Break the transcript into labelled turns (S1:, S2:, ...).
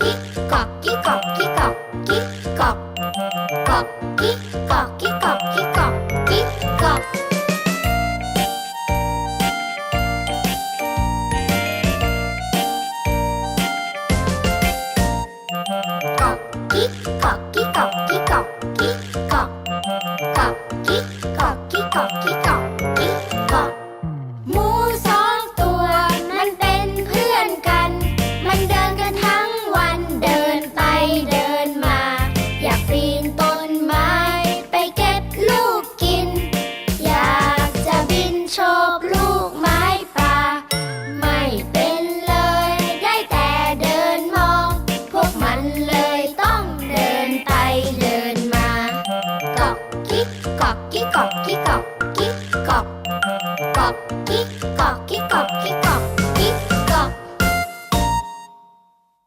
S1: 끼꺽 끼꺽 끼꺽 끼꺽 꺽 コキコキコ